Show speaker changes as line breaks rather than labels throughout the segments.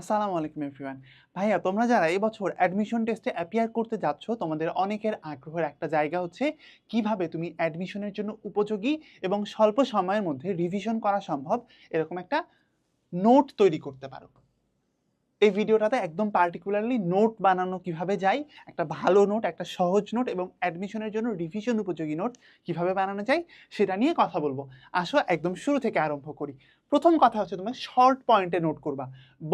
আসসালামু আলাইকুম এভরিওয়ান। ভাইয়া, তোমরা যারা এই বছর অ্যাডমিশন টেস্টে অ্যাপিয়ার করতে যাচ্ছ, তোমাদের অনেকের আগ্রহের একটা জায়গা হচ্ছে কীভাবে তুমি অ্যাডমিশনের জন্য উপযোগী এবং স্বল্প সময়ের মধ্যে রিভিশন করা সম্ভব, এরকম একটা নোট তৈরি করতে পারো। এই ভিডিওটাতে একদম পার্টিকুলারলি নোট বানানো কীভাবে যায়, একটা ভালো নোট একটা সহজ নোট এবং অ্যাডমিশনের জন্য রিভিশন উপযোগী নোট কীভাবে বানানো যায়, সেটা নিয়ে কথা বলব। আসো, একদম শুরু থেকে আরম্ভ করি। প্রথম কথা হচ্ছে তুমি শর্ট পয়েন্টে নোট করবা।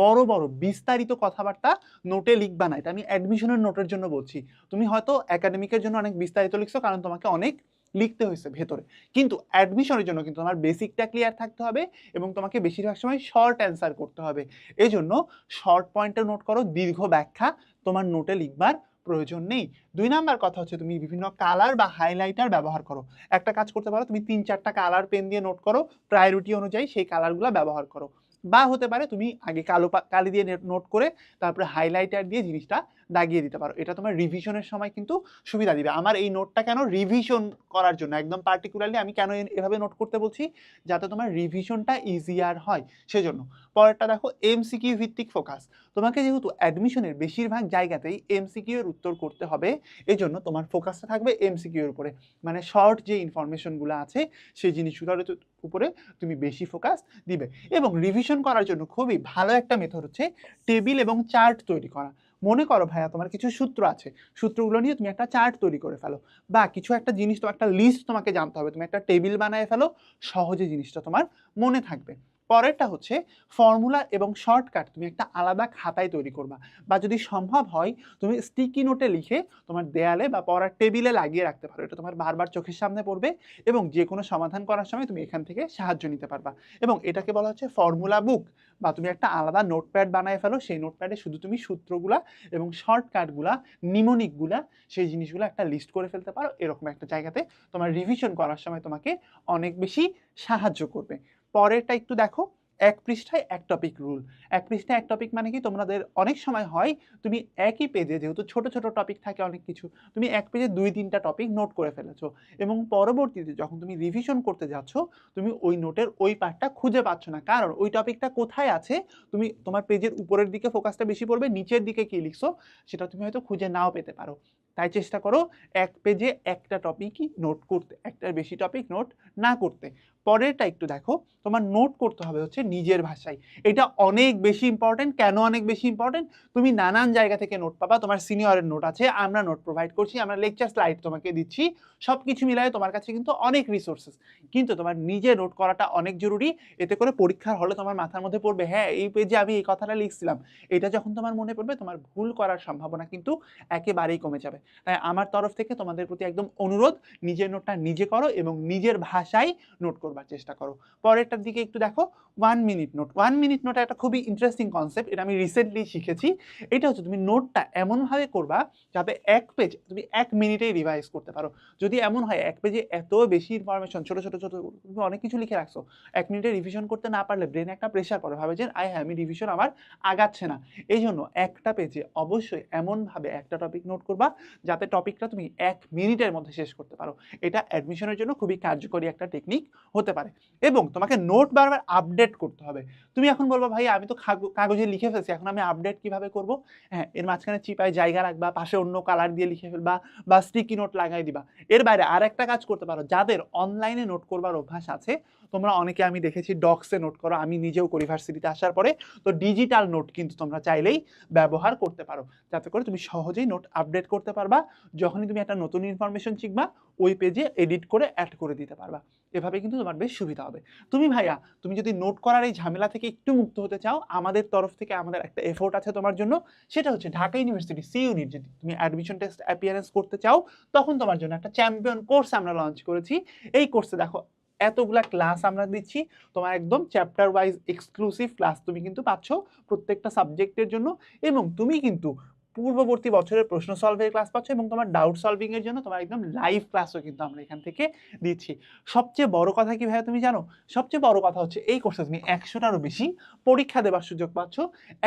বড় বড় বিস্তারিত কথাবার্তা নোটে লিখবা না। এটা আমি অ্যাডমিশনের নোটের জন্য বলছি। তুমি হয়তো একাডেমিকের জন্য অনেক বিস্তারিত লিখছো কারণ তোমাকে অনেক লিখতে হয়েছে ভেতরে। কিন্তু অ্যাডমিশনের জন্য কিন্তু তোমার বেসিকটা ক্লিয়ার থাকতে হবে এবং তোমাকে বেশিরভাগ সময় শর্ট অ্যান্সার করতে হবে। এই জন্য শর্ট পয়েন্টে নোট করো, দীর্ঘ ব্যাখ্যা তোমার নোটে লিখবার প্রয়োজন নেই। দুই নাম্বার কথা হচ্ছে তুমি বিভিন্ন কালার বা হাইলাইটার ব্যবহার করো। একটা কাজ করতে পারো, তুমি তিন চারটা কালার পেন দিয়ে নোট করো প্রায়োরিটি অনুযায়ী সেই কালারগুলো ব্যবহার করো। বা হতে পারে তুমি আগে কালো কালি দিয়ে নোট করে তারপরে হাইলাইটার দিয়ে জিনিসটা দাগিয়ে দিতে পারো। এটা তোমার রিভিশনের সময় কিন্তু সুবিধা দিবে। আমার এই নোটটা কেন রিভিশন করার জন্য? একদম পার্টিকুলারলি আমি কেন এভাবে নোট করতে বলছি? যাতে তোমার রিভিশনটা ইজিয়ার হয়। সেজন্য পরেরটা দেখো এমসিকিউ ভিত্তিক ফোকাস তোমাকে যেহেতু অ্যাডমিশনের বেশিরভাগ জায়গাতেই এমসিকিউ এর উত্তর করতে হবে এই জন্য তোমার ফোকাসটা থাকবে এমসিকিউ এর উপরে। মানে শর্ট যে ইনফরমেশনগুলো আছে, সেই জিনিসগুলোর উপরে তুমি বেশি ফোকাস দিবে। এবং রিভিশন করার জন্য খুবই ভালো একটা মেথড হচ্ছে টেবিল এবং চার্ট তৈরি করা। মনে করো ভাইয়া, তোমার কিছু সূত্র আছে। সূত্রগুলো নিয়ে তুমি একটা চার্ট তৈরি করে ফেলো। বা কিছু একটা জিনিস তোমার একটা লিস্ট তোমাকে জানতে হবে। তুমি একটা টেবিল বানায় ফেলো। সহজে জিনিসটা তোমার মনে থাকবে। পরেরটা হচ্ছে ফর্মুলা এবং শর্টকাট তুমি একটা আলাদা খাতায় তৈরি করবা। বা যদি সম্ভব হয়, তুমি স্টিকি নোটে লিখে তোমার দেয়ালে বা পড়ার টেবিলে লাগিয়ে রাখতে পারো। এটা তোমার বারবার চোখের সামনে পড়বে এবং যে কোনো সমাধান করার সময় তুমি এখান থেকে সাহায্য নিতে পারবা। এবং এটাকে বলা হচ্ছে ফর্মুলা বুক বা তুমি একটা আলাদা নোটপ্যাড বানায় ফেলো। সেই নোটপ্যাডে শুধু তুমি সূত্রগুলা এবং শর্টকাটগুলা নিমোনিকগুলা সেই জিনিসগুলো একটা লিস্ট করে ফেলতে পারো। এরকম একটা জায়গাতে তোমার রিভিশন করার সময় তোমাকে অনেক বেশি সাহায্য করবে। পরেরটা একটু দেখো, এক পৃষ্ঠায় এক টপিক রুল এক পৃষ্ঠায় এক টপিক মানে কি? তোমাদের অনেক সময় হয়, তুমি একই পেজে যেহেতু ছোট ছোট টপিক থাকে অনেক কিছু, তুমি এক পেজে দুই তিনটা টপিক নোট করে ফেলেছো এবং পরবর্তীতে যখন তুমি রিভিশন করতে যাচ্ছ, তুমি ওই নোটের ওই পার্টটা খুঁজে পাচ্ছ না। কারণ ওই টপিকটা কোথায় আছে, তুমি তোমার পেজের উপরের দিকে ফোকাসটা বেশি পড়বে, নিচের দিকে কি লিখছো, সেটা তুমি হয়তো খুঁজে নাও পেতে পারো। তাই চেষ্টা করো, এক পেজে একটা টপিকই নোট করতে একটার বেশি টপিক নোট না করতে। পরেরটা একটু দেখো, তোমার নোট করতে হবে হচ্ছে নিজের ভাষায়। এটা অনেক বেশি ইম্পর্টেন্ট কেন অনেক বেশি ইম্পর্টেন্ট তুমি নানান জায়গা থেকে নোট পাবা, তোমার সিনিয়রের নোট আছে, আমরা নোট প্রোভাইড করছি, আমরা লেকচার স্লাইড তোমাকে দিচ্ছি সব কিছু মিলায় তোমার কাছে কিন্তু অনেক রিসোর্সেস কিন্তু তোমার নিজে নোট করাটা অনেক জরুরি, এতে করে পরীক্ষার হলে তোমার মাথার মধ্যে পড়বে হ্যাঁ এই পেজে আমি এই কথাটা লিখছিলাম। এটা যখন তোমার মনে পড়বে, তোমার ভুল করার সম্ভাবনা কিন্তু একেবারেই কমে যাবে। তাই আমার তরফ থেকে তোমাদের প্রতি একদম অনুরোধ, নিজের নোটটা নিজে করো এবং নিজের ভাষায় নোট করবার চেষ্টা করো। পরেরটার দিকে একটু দেখো one minute note one minute note একটা খুবই ইন্টারেস্টিং কনসেপ্ট এটা আমি রিসেন্টলি শিখেছি। এটা হচ্ছে তুমি নোটটা এমনভাবে করবা যাতে এক পেজ তুমি এক মিনিটেই রিভাইজ করতে পারো। যদি এমন হয়, এক পেজে এত বেশি ইনফরমেশন ছোট ছোট ছোট তুমি অনেক কিছু লিখে রাখছো। এক মিনিটে রিভিশন করতে না পারলে ব্রেন একটা প্রেশার পড়ে, ভাবে যে, আয় হ্যাঁ আমি রিভিশন আমার আগাচ্ছে না। এই জন্য একটা পেজে অবশ্যই এমনভাবে একটা টপিক নোট করবা যাতে টপিকটা তুমি এক মিনিটের মধ্যে শেষ করতে পারো। এটা অ্যাডমিশনের জন্য খুবই কার্যকরী একটা টেকনিক হতে পারে। এবং তোমাকে নোট বারবার আপডেট করতে হবে। তুমি এখন বলব, ভাই, আমি তো কাগজে লিখে ফেলছি, এখন আমি আপডেট কীভাবে করব? হ্যাঁ এর মাঝখানে চিপায় জায়গা রাখবা, পাশে অন্য কালার দিয়ে লিখে ফেলবা বা স্টিকি নোট লাগাই দিবা। এর বাইরে আর একটা কাজ করতে পারো, যাদের অনলাইনে নোট করবার অভ্যাস আছে, তোমরা অনেকে আমি দেখেছি ডক্সে নোট করো, আমি নিজেও করি ভার্সিটিতে আসার পরে, তো ডিজিটাল নোট কিন্তু তোমরা চাইলেই ব্যবহার করতে পারো। যাতে করে তুমি সহজেই নোট আপডেট করতে পারবা। যখনই তুমি একটা নতুন ইনফরমেশন শিখবা ওই পেজে এডিট করে অ্যাড করে দিতে পারবা। এভাবে কিন্তু তোমার বেশ সুবিধা হবে। তুমি ভাইয়া, তুমি যদি নোট করার এই ঝামেলা থেকে একটু মুক্ত হতে চাও, আমাদের তরফ থেকে আমাদের একটা এফোর্ট আছে তোমার জন্য। সেটা হচ্ছে ঢাকা ইউনিভার্সিটি সি ইউনিট যদি তুমি অ্যাডমিশন টেস্ট অ্যাপিয়ারেন্স করতে চাও, তখন তোমার জন্য একটা চ্যাম্পিয়ন কোর্স আমরা লঞ্চ করেছি। এই কোর্সে দেখো, এতগুলা ক্লাস আমরা দিচ্ছি। তোমার একদম চ্যাপ্টার ওয়াইজ এক্সক্লুসিভ ক্লাস তুমি কিন্তু পাচ্ছ প্রত্যেকটা সাবজেক্টের জন্য। এবং তুমি কিন্তু পূর্ববর্তী বছরের প্রশ্ন সলভের ক্লাস পাচ্ছ এবং তোমার ডাউট সলভিং এর জন্য তোমার একদম লাইভ ক্লাসও কিন্তু আমরা এখান থেকে দিচ্ছি। সবচেয়ে বড় কথা কি ভাইয়া তুমি জানো? সবচেয়ে বড় কথা হচ্ছে এই কোর্সে তুমি একশোটারও বেশি পরীক্ষা দেওয়ার সুযোগ পাচ্ছ।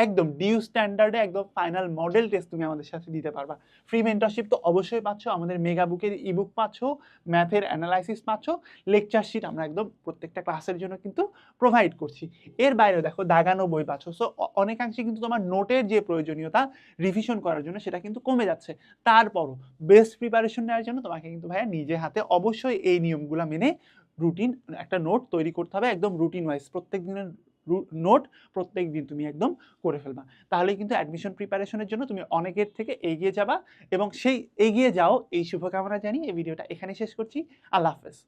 একদম ডিউ স্ট্যান্ডার্ডে একদম ফাইনাল মডেল টেস্ট তুমি আমাদের সাথে দিতে পারবা। ফ্রি মেন্টরশিপ তো অবশ্যই পাচ্ছ, আমাদের মেগা বুকের ইবুক পাচ্ছ ম্যাথের অ্যানালাইসিস পাচ্ছ লেকচার শিট আমরা একদম প্রত্যেকটা ক্লাসের জন্য কিন্তু প্রোভাইড করছি। এর বাইরেও দেখো দাগানো বই পাচ্ছ। সো অনেকাংশে কিন্তু তোমার নোটের যে প্রয়োজনীয়তা রিভিশন করার জন্য সেটা কিন্তু কমে যাচ্ছে। তারপরও বেস্ট প্রিপারেশন নেওয়ার জন্য তোমাকে কিন্তু ভাইয়া নিজে হাতে অবশ্যই এই নিয়মগুলো মেনে রুটিন একটা নোট তৈরি করতে হবে, একদম রুটিন ওয়াইজ প্রত্যেক দিনের নোট প্রত্যেক দিন তুমি একদম করে ফেলবা। তাহলে কিন্তু অ্যাডমিশন প্রিপারেশনের জন্য তুমি অনেকের থেকে এগিয়ে যাবা এবং সেই এগিয়ে যাও। এই শুভকামনা জানিয়ে এই ভিডিওটা এখানে শেষ করছি। আল্লাহ হাফেজ।